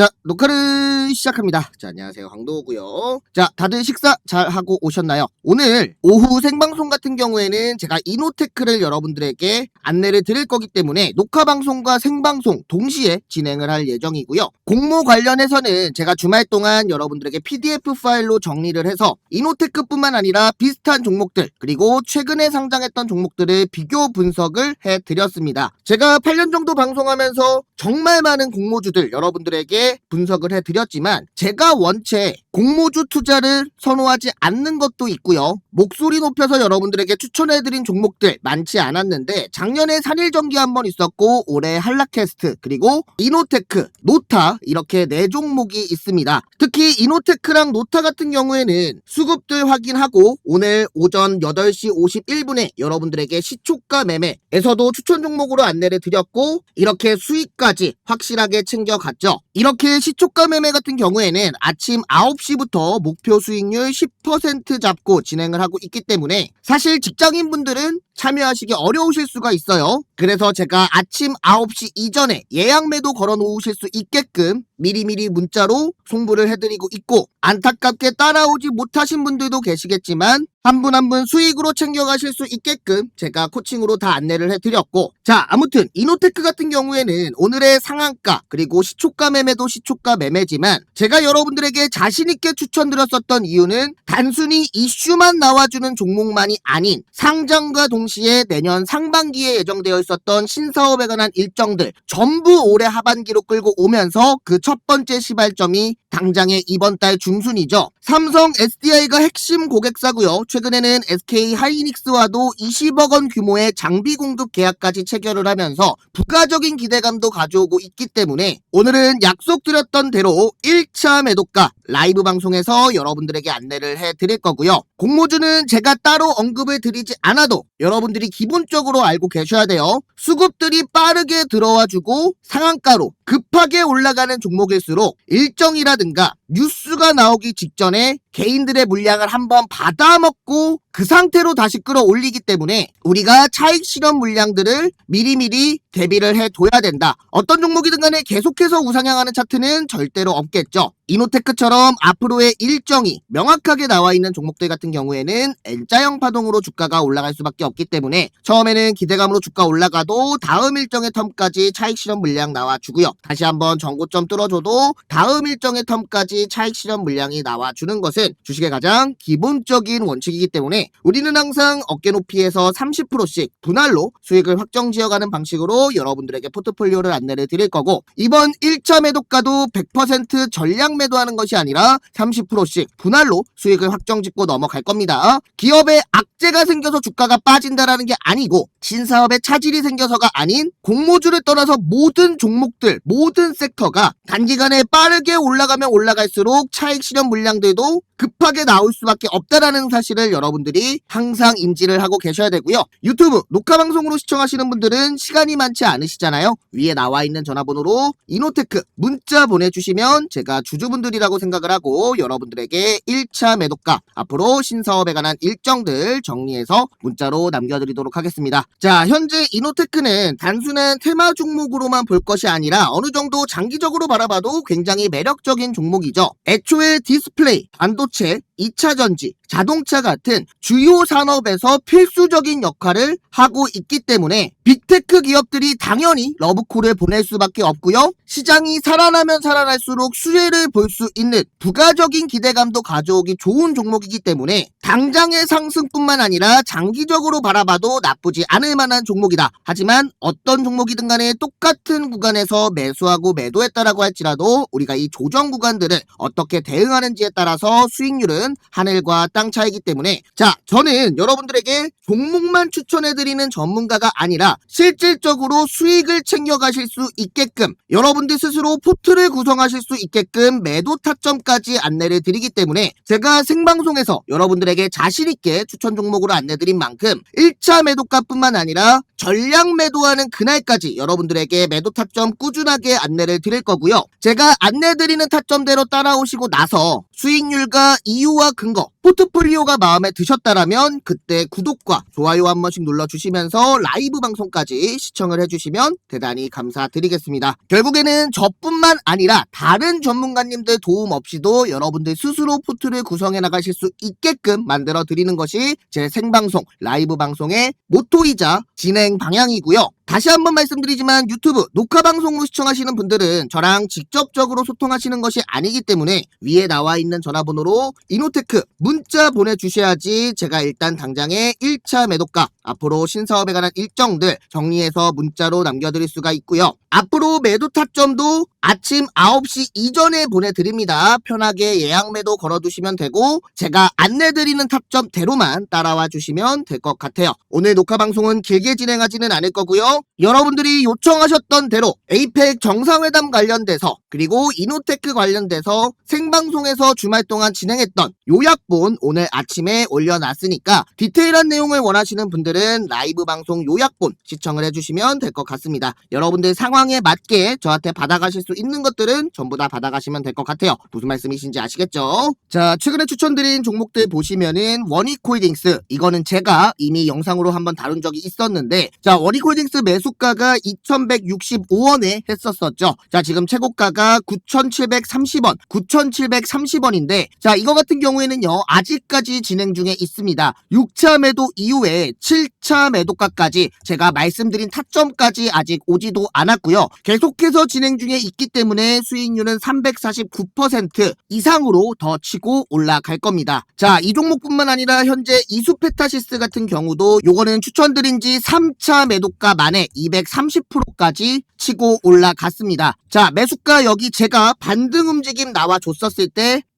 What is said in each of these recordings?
자, 녹화를 시작합니다. 자, 안녕하세요. 황도고요. 자, 다들 식사 잘 하고 오셨나요? 오늘 오후 생방송 같은 경우에는 제가 이노테크를 여러분들에게 안내를 드릴 거기 때문에 녹화 방송과 생방송 동시에 진행을 할 예정이고요. 공모 관련해서는 제가 주말 동안 여러분들에게 PDF 파일로 정리를 해서 이노테크뿐만 아니라 비슷한 종목들 그리고 최근에 상장했던 종목들을 비교 분석을 해 드렸습니다. 제가 8년 정도 방송하면서 정말 많은 공모주들 여러분들에게 분석을 해 드렸지만 제가 원체 공모주 투자를 선호하지 않는 것도 있고요. 목소리 높여서 여러분들에게 추천해 드린 종목들 많지 않았는데 작년에 산일전기 한 번 있었고 올해 한라캐스트 그리고 이노테크, 노타 이렇게 네 종목이 있습니다. 특히 이노테크랑 노타 같은 경우에는 수급들 확인하고 오늘 오전 8시 51분에 여러분들에게 시초가 매매에서도 추천 종목으로 안내를 드렸고 이렇게 수익까지 확실하게 챙겨갔죠. 이렇게 시초가 매매 같은 경우에는 아침 9시부터 목표 수익률 10% 잡고 진행을 하고 있기 때문에 사실 직장인분들은 참여하시기 어려우실 수가 있어요. 그래서 제가 아침 9시 이전에 예약 매도 걸어 놓으실 수 있게끔 미리미리 문자로 송부를 해드리고 있고 안타깝게 따라오지 못하신 분들도 계시겠지만 한분 한 분 수익으로 챙겨가실 수 있게끔 제가 코칭으로 다 안내를 해드렸고 자 아무튼 이노테크 같은 경우에는 오늘의 상한가 그리고 시초가 매매도 시초가 매매지만 제가 여러분들에게 자신있게 추천드렸었던 이유는 단순히 이슈만 나와주는 종목만이 아닌 상장과 동시에 내년 상반기에 예정되어 있었던 신사업에 관한 일정들 전부 올해 하반기로 끌고 오면서 그 첫 번째 시발점이 당장의 이번 달 중순이죠. 삼성 SDI가 핵심 고객사고요. 최근에는 SK 하이닉스와도 20억 원 규모의 장비 공급 계약까지 체결을 하면서 부가적인 기대감도 가져오고 있기 때문에 오늘은 약속드렸던 대로 1차 매도가 라이브 방송에서 여러분들에게 안내를 해 드릴 거고요. 공모주는 제가 따로 언급을 드리지 않아도 여러분들이 기본적으로 알고 계셔야 돼요. 수급들이 빠르게 들어와 주고 상한가로 급하게 올라가는 종목일수록 일정이라 든가 뉴스가 나오기 직전에 개인들의 물량을 한번 받아먹고 그 상태로 다시 끌어올리기 때문에 우리가 차익 실현 물량들을 미리미리 대비를 해둬야 된다. 어떤 종목이든 간에 계속해서 우상향하는 차트는 절대로 없겠죠. 이노테크처럼 앞으로의 일정이 명확하게 나와 있는 종목들 같은 경우에는 N자형 파동으로 주가가 올라갈 수밖에 없기 때문에 처음에는 기대감으로 주가 올라가도 다음 일정의 텀까지 차익 실현 물량 나와주고요. 다시 한번 전고점 뚫어줘도 다음 일정의 텀까지 차익 실현 물량이 나와주는 것은 주식의 가장 기본적인 원칙이기 때문에 우리는 항상 어깨 높이에서 30%씩 분할로 수익을 확정 지어가는 방식으로 여러분들에게 포트폴리오를 안내를 드릴 거고 이번 1차 매도가도 100% 전량 매도하는 것이 아니라 30%씩 분할로 수익을 확정 짓고 넘어갈 겁니다. 기업에 악재가 생겨서 주가가 빠진다라는 게 아니고 신사업에 차질이 생겨서가 아닌 공모주를 떠나서 모든 종목들, 모든 섹터가 단기간에 빠르게 올라가면 올라갈수록 차익 실현 물량들도 급하게 나올 수밖에 없다라는 사실을 여러분들이 항상 인지를 하고 계셔야 되고요. 유튜브 녹화 방송으로 시청하시는 분들은 시간이 많지 않으시잖아요. 위에 나와 있는 전화번호로 이노테크 문자 보내주시면 제가 주주분들이라고 생각을 하고 여러분들에게 1차 매도가 앞으로 신사업에 관한 일정들 정리해서 문자로 남겨드리도록 하겠습니다. 자, 현재 이노테크는 단순한 테마 종목으로만 볼 것이 아니라 어느 정도 장기적으로 바라봐도 굉장히 매력적인 종목이죠. 애초에 디스플레이, 반도체, noche 2차 전지, 자동차 같은 주요 산업에서 필수적인 역할을 하고 있기 때문에 빅테크 기업들이 당연히 러브콜을 보낼 수밖에 없고요. 시장이 살아나면 살아날수록 수혜를 볼 수 있는 부가적인 기대감도 가져오기 좋은 종목이기 때문에 당장의 상승뿐만 아니라 장기적으로 바라봐도 나쁘지 않을 만한 종목이다. 하지만 어떤 종목이든 간에 똑같은 구간에서 매수하고 매도했다라고 할지라도 우리가 이 조정 구간들을 어떻게 대응하는지에 따라서 수익률은 하늘과 땅 차이기 때문에 자 저는 여러분들에게 종목만 추천해드리는 전문가가 아니라 실질적으로 수익을 챙겨가실 수 있게끔 여러분들 스스로 포트를 구성하실 수 있게끔 매도 타점까지 안내를 드리기 때문에 제가 생방송에서 여러분들에게 자신있게 추천 종목으로 안내드린 만큼 1차 매도가뿐만 아니라 전량 매도하는 그날까지 여러분들에게 매도 타점 꾸준하게 안내를 드릴 거고요. 제가 안내드리는 타점대로 따라오시고 나서 수익률과 이유와 근거, 포트폴리오가 마음에 드셨다라면 그때 구독과 좋아요 한 번씩 눌러주시면서 라이브 방송까지 시청을 해주시면 대단히 감사드리겠습니다. 결국에는 저뿐만 아니라 다른 전문가님들 도움 없이도 여러분들 스스로 포트를 구성해 나가실 수 있게끔 만들어 드리는 것이 제 생방송 라이브 방송의 모토이자 진행 방향이고요. 다시 한번 말씀드리지만 유튜브 녹화 방송으로 시청하시는 분들은 저랑 직접적으로 소통하시는 것이 아니기 때문에 위에 나와 있는 전화번호로 이노테크 문자 보내주셔야지 제가 일단 당장에 1차 매도가 앞으로 신사업에 관한 일정들 정리해서 문자로 남겨드릴 수가 있고요. 앞으로 매도 타점도 아침 9시 이전에 보내드립니다. 편하게 예약 매도 걸어두시면 되고 제가 안내드리는 타점대로만 따라와 주시면 될 것 같아요. 오늘 녹화 방송은 길게 진행하지는 않을 거고요. 여러분들이 요청하셨던 대로 에이펙 정상회담 관련돼서 그리고 이노테크 관련돼서 생방송에서 주말 동안 진행했던 요약본 오늘 아침에 올려놨으니까 디테일한 내용을 원하시는 분들은 라이브 방송 요약본 시청을 해주시면 될 것 같습니다. 여러분들 상황에 맞게 저한테 받아가실 수 있는 것들은 전부 다 받아가시면 될 것 같아요. 무슨 말씀이신지 아시겠죠? 자, 최근에 추천드린 종목들 보시면은 원익홀딩스 이거는 제가 이미 영상으로 한번 다룬 적이 있었는데 자, 원익홀딩스 매수가가 2,165원에 했었었죠. 자, 지금 최고가가 9,730원, 9,730원인데 자, 이거 같은 경우에는요. 아직까지 진행 중에 있습니다. 6차 매도 이후에 7차 매도가까지 제가 말씀드린 타점까지 아직 오지도 않았고요. 계속해서 진행 중에 있기 때문에 수익률은 349% 이상으로 더 치고 올라갈 겁니다. 자, 이 종목뿐만 아니라 현재 이수페타시스 같은 경우도 요거는 추천드린 지 3차 매도가 만에 230%까지 치고 올라갔습니다. 자, 매수가 여기 제가 반등 움직임 나와줬었을 때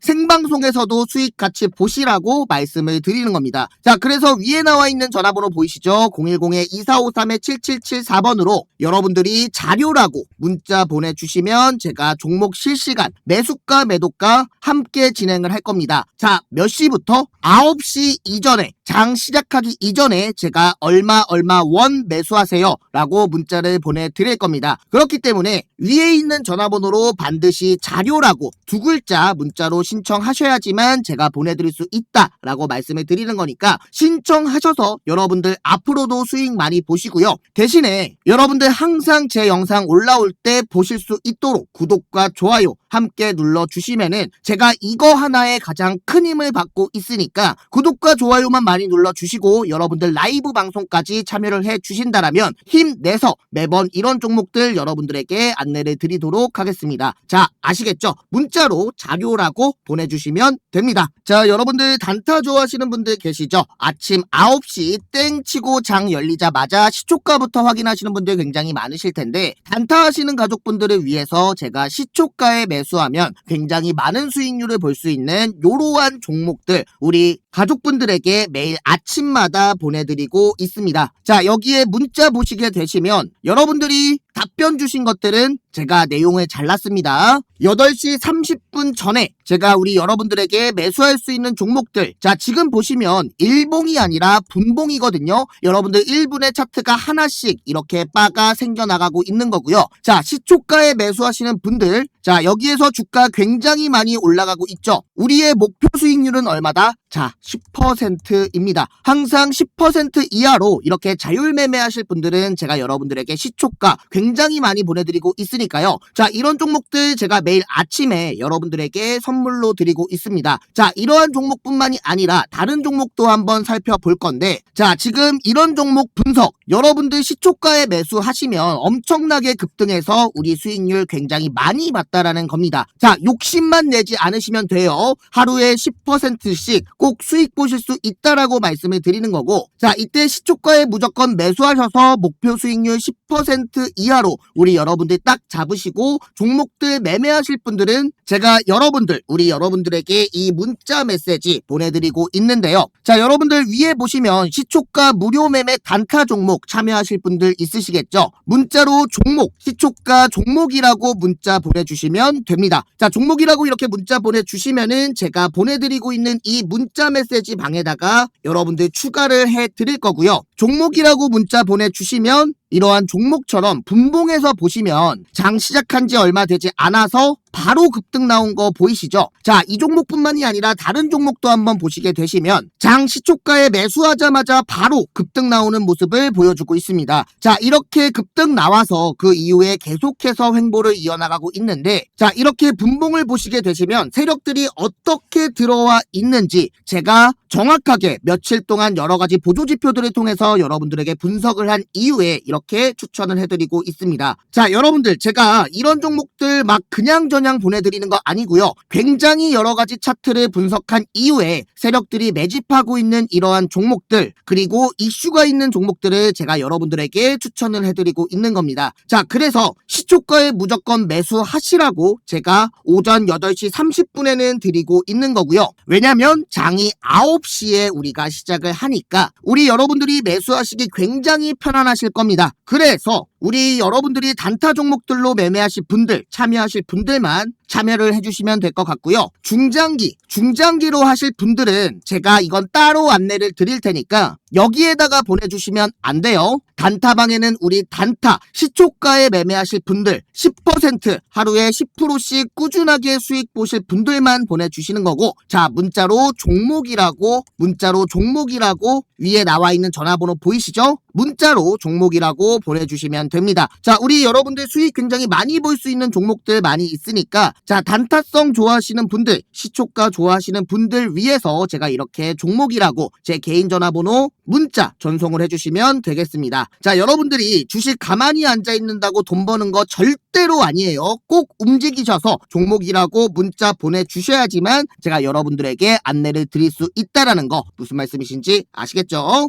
생방송에서도 수익 같이 보시라고 말씀을 드리는 겁니다. 자, 그래서 위에 나와 있는 전화번호 보이시죠? 010-2453-7774번으로 여러분들이 자료라고 문자 보내주시면 제가 종목 실시간 매수가 매도가 함께 진행을 할 겁니다. 자, 몇 시부터? 9시 이전에 장 시작하기 이전에 제가 얼마 얼마 원 매수하세요 라고 문자를 보내드릴 겁니다. 그렇기 때문에 위에 있는 전화번호로 반드시 자료라고 두 글자 문자로 신청하셔야지만 제가 보내드릴 수 있다 라고 말씀을 드리는 거니까 신청하셔서 여러분들 앞으로도 수익 많이 보시고요. 대신에 여러분들 항상 제 영상 올라올 때 보실 수 있도록 구독과 좋아요 함께 눌러주시면은 제가 이거 하나에 가장 큰 힘을 받고 있으니까 구독과 좋아요만 많이 눌러주시고 여러분들 라이브 방송까지 참여를 해 주신다라면 힘내서 매번 이런 종목들 여러분들에게 안내를 드리도록 하겠습니다. 자, 아시겠죠? 문자로 자료라고 보내주시면 됩니다. 자, 여러분들 단타 좋아하시는 분들 계시죠? 아침 9시 땡 치고 장 열리자마자 시초가부터 확인하시는 분들 굉장히 많으실 텐데 단타 하시는 가족분들을 위해서 제가 시초가에 매수하면 굉장히 많은 수익률을 볼 수 있는 요러한 종목들 우리 가족분들에게 매일 아침마다 보내드리고 있습니다. 자, 여기에 문자 보시게 되시면 여러분들이 답변 주신 것들은 제가 내용을 잘랐습니다. 8시 30분 전에 제가 우리 여러분들에게 매수할 수 있는 종목들. 자, 지금 보시면 일봉이 아니라 분봉이거든요. 여러분들 1분의 차트가 하나씩 이렇게 바가 생겨나가고 있는 거고요. 자, 시초가에 매수하시는 분들. 자, 여기에서 주가 굉장히 많이 올라가고 있죠. 우리의 목표 수익률은 얼마다? 자, 10%입니다. 항상 10% 이하로 이렇게 자율 매매하실 분들은 제가 여러분들에게 시초가 굉장히 굉장히 많이 보내드리고 있으니까요. 자, 이런 종목들 제가 매일 아침에 여러분들에게 선물로 드리고 있습니다. 자, 이러한 종목뿐만이 아니라 다른 종목도 한번 살펴볼 건데, 자, 지금 이런 종목 분석, 여러분들 시초가에 매수하시면 엄청나게 급등해서 우리 수익률 굉장히 많이 봤다라는 겁니다. 자, 욕심만 내지 않으시면 돼요. 하루에 10%씩 꼭 수익 보실 수 있다라고 말씀을 드리는 거고, 자, 이때 시초가에 무조건 매수하셔서 목표 수익률 10% 이하 로 우리 여러분들 딱 잡으시고 종목들 매매하실 분들은 제가 여러분들, 우리 여러분들에게 이 문자 메시지 보내드리고 있는데요. 자, 여러분들 위에 보시면 시초가 무료 매매 단타 종목 참여하실 분들 있으시겠죠? 문자로 종목, 시초가 종목이라고 문자 보내주시면 됩니다. 자, 종목이라고 이렇게 문자 보내주시면은 제가 보내드리고 있는 이 문자 메시지 방에다가 여러분들 추가를 해 드릴 거고요. 종목이라고 문자 보내주시면 이러한 종목처럼 분봉에서 보시면 장 시작한 지 얼마 되지 않아서 바로 급등 나온 거 보이시죠? 자, 이 종목뿐만이 아니라 다른 종목도 한번 보시게 되시면 장 시초가에 매수하자마자 바로 급등 나오는 모습을 보여주고 있습니다. 자, 이렇게 급등 나와서 그 이후에 계속해서 횡보를 이어나가고 있는데 자, 이렇게 분봉을 보시게 되시면 세력들이 어떻게 들어와 있는지 제가 정확하게 며칠 동안 여러 가지 보조 지표들을 통해서 여러분들에게 분석을 한 이후에 이렇게 추천을 해드리고 있습니다. 자, 여러분들 제가 이런 종목들 막 그냥 저냥 보내드리는 거 아니고요. 굉장히 여러 가지 차트를 분석한 이후에 세력들이 매집하고 있는 이러한 종목들 그리고 이슈가 있는 종목들을 제가 여러분들에게 추천을 해드리고 있는 겁니다. 자, 그래서 시초가에 무조건 매수하시라고 제가 오전 8시 30분에는 드리고 있는 거고요. 왜냐면 장이 9시에 우리가 시작을 하니까 우리 여러분들이 매수하시기 굉장히 편안하실 겁니다. 그래서 우리 여러분들이 단타 종목들로 매매하실 분들, 참여하실 분들 만 참여를 해주시면 될 것 같고요. 중장기, 중장기로 하실 분들은 제가 이건 따로 안내를 드릴 테니까 여기에다가 보내주시면 안 돼요. 단타방에는 우리 단타, 시초가에 매매하실 분들 10% 하루에 10%씩 꾸준하게 수익 보실 분들만 보내주시는 거고 자 문자로 종목이라고 문자로 종목이라고 위에 나와 있는 전화번호 보이시죠? 문자로 종목이라고 보내주시면 됩니다. 자, 우리 여러분들 수익 굉장히 많이 볼 수 있는 종목들 많이 있으니까 자, 단타성 좋아하시는 분들, 시초가 좋아하시는 분들 위해서 제가 이렇게 종목이라고 제 개인 전화번호 문자 전송을 해주시면 되겠습니다. 자, 여러분들이 주식 가만히 앉아 있는다고 돈 버는 거 절대로 아니에요. 꼭 움직이셔서 종목이라고 문자 보내주셔야지만 제가 여러분들에게 안내를 드릴 수 있다라는 거 무슨 말씀이신지 아시겠죠?